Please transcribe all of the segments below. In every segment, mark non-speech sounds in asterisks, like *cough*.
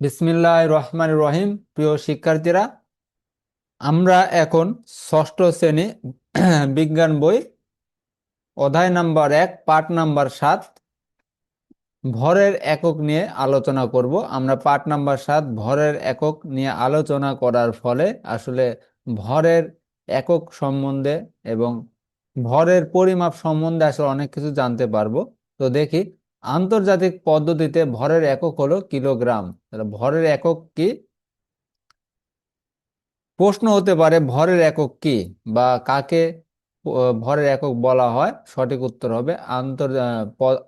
বিসমিল্লাহ রহমান রহিম। প্রিয় শিক্ষার্থীরা, আমরা এখন ষষ্ঠ শ্রেণি বিজ্ঞান বই, অধ্যায় নাম্বার এক, পাঠ নাম্বার সাত, ভরের একক নিয়ে আলোচনা করব। আমরা পাঠ নাম্বার সাত, ভরের একক নিয়ে আলোচনা করার ফলে আসলে ভরের একক সম্বন্ধে এবং ভরের পরিমাপ সম্বন্ধে আসলে অনেক কিছু জানতে পারব। তো দেখি, আন্তর্জাতিক পদ্ধতিতে ভরের একক হলো কিলোগ্রাম। তাহলে ভরের একক কি? প্রশ্ন হতে পারে, ভরের একক কি? বা কাকে ভরের একক বলা হয়? সঠিক উত্তর হবে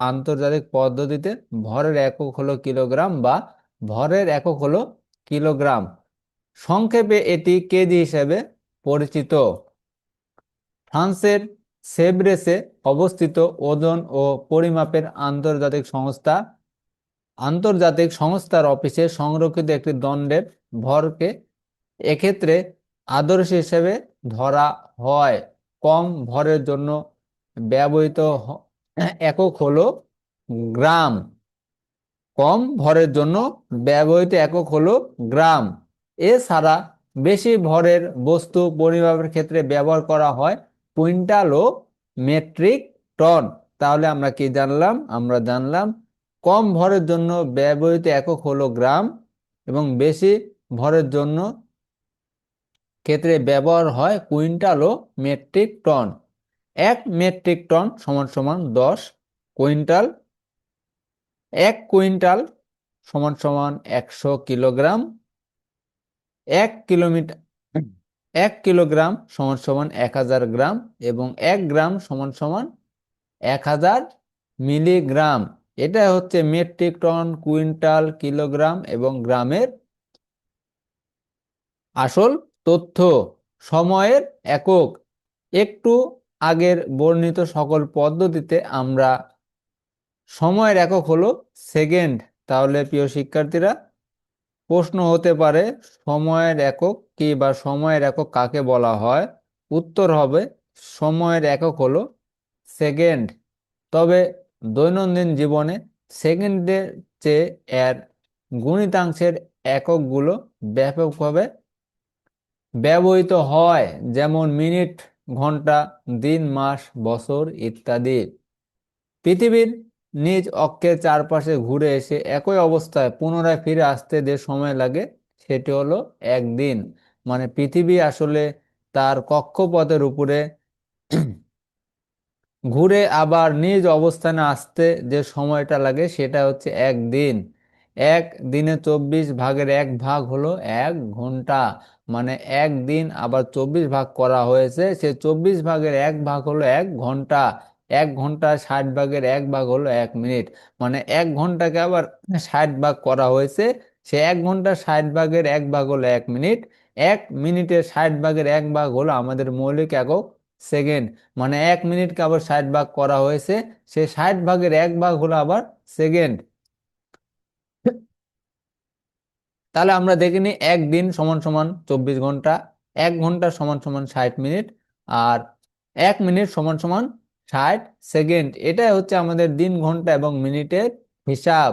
আন্তর্জাতিক পদ্ধতিতে ভরের একক হলো কিলোগ্রাম বা ভরের একক হলো কিলোগ্রাম। সংক্ষেপে এটি কেজি হিসেবে পরিচিত। ফ্রান্সের সেব্রেসে অবস্থিত ওজন ও পরিমাপের আন্তর্জাতিক সংস্থা, আন্তর্জাতিক সংস্থার অফিসে সংরক্ষিত একটি দণ্ডের ভরকে এক্ষেত্রে আদর্শ হিসেবে ধরা হয়। কম ভরের জন্য ব্যবহৃত একক হলো গ্রাম। কম ভরের জন্য ব্যবহৃত একক হলো গ্রাম। এছাড়া বেশি ভরের বস্তু পরিমাপের ক্ষেত্রে ব্যবহার করা হয় কুইন্টাল ও মেট্রিক টন। তাহলে আমরা কি জানলাম? আমরা জানলাম কম ভরের জন্য ব্যবহৃত একক হলো গ্রাম এবং বেশি ভরের জন্য ক্ষেত্রে ব্যবহার হয় কুইন্টাল ও মেট্রিক টন। এক মেট্রিক টন সমান সমান দশ কুইন্টাল। এক কুইন্টাল সমান সমান একশো কিলোগ্রাম। এক কিলোমিটার এক কিলোগ্রাম সমান সমান এক হাজার গ্রাম এবং এক গ্রাম সমান সমান এক হাজার মিলিগ্রাম। এটা হচ্ছে মেট্রিক টন, কুইন্টাল, কিলোগ্রাম এবং গ্রামের আসল তথ্য। সময়ের একক। একটু আগের বর্ণিত সকল পদ্ধতিতে আমরা সময়ের একক হলো সেকেন্ড। তাহলে প্রিয় শিক্ষার্থীরা প্রশ্ন হতে পারে, সময়ের একক কি বা সময়ের একক কাকে বলা হয়? উত্তর হবে, সময়ের একক হলো সেকেন্ড। তবে দৈনন্দিন জীবনে সেকেন্ডের চেয়ে এর গুণিতাংশের এককগুলো ব্যাপকভাবে ব্যবহৃত হয়, যেমন মিনিট, ঘণ্টা, দিন, মাস, বছর ইত্যাদি। পৃথিবীর নিজ অক্ষের চারপাশে ঘুরে এসে একই অবস্থায় পুনরায় ফিরে আসতে যে সময় লাগে, সেটি হলো একদিন। মানে পৃথিবী আসলে তার কক্ষপথের উপরে *clears throat* ঘুরে আবার নিজ অবস্থানে আসতে যে সময়টা লাগে, সেটা হচ্ছে একদিন। এক দিনে চব্বিশ ভাগের এক ভাগ হলো এক ঘণ্টা। মানে এক দিন আবার চব্বিশ ভাগ করা হয়েছে, সে চব্বিশ ভাগের এক ভাগ হলো এক ঘণ্টা। এক ঘণ্টা ষাট ভাগের এক ভাগ হলো এক মিনিট। মানে এক ঘন্টাকে আবার ষাট ভাগ করা হয়েছে। সে এক ঘণ্টা ষাট ভাগের এক ভাগ হলো এক মিনিট। এক মিনিটের ষাট ভাগের এক ভাগ হলো আমাদের মৌলিক একক সেকেন্ড। মানে এক মিনিটকে আবার ষাট ভাগ করা হয়েছে। সে ষাট ভাগের এক ভাগ হলো আবার সেকেন্ড। তাহলে আমরা দেখে নিই এক দিন সমান সমান চব্বিশ ঘণ্টা। এক ঘণ্টা সমান সমান ষাট মিনিট। আর এক মিনিট সমান সমান ষাট সেকেন্ড। এটাই হচ্ছে আমাদের দিন ঘণ্টা এবং মিনিটের হিসাব।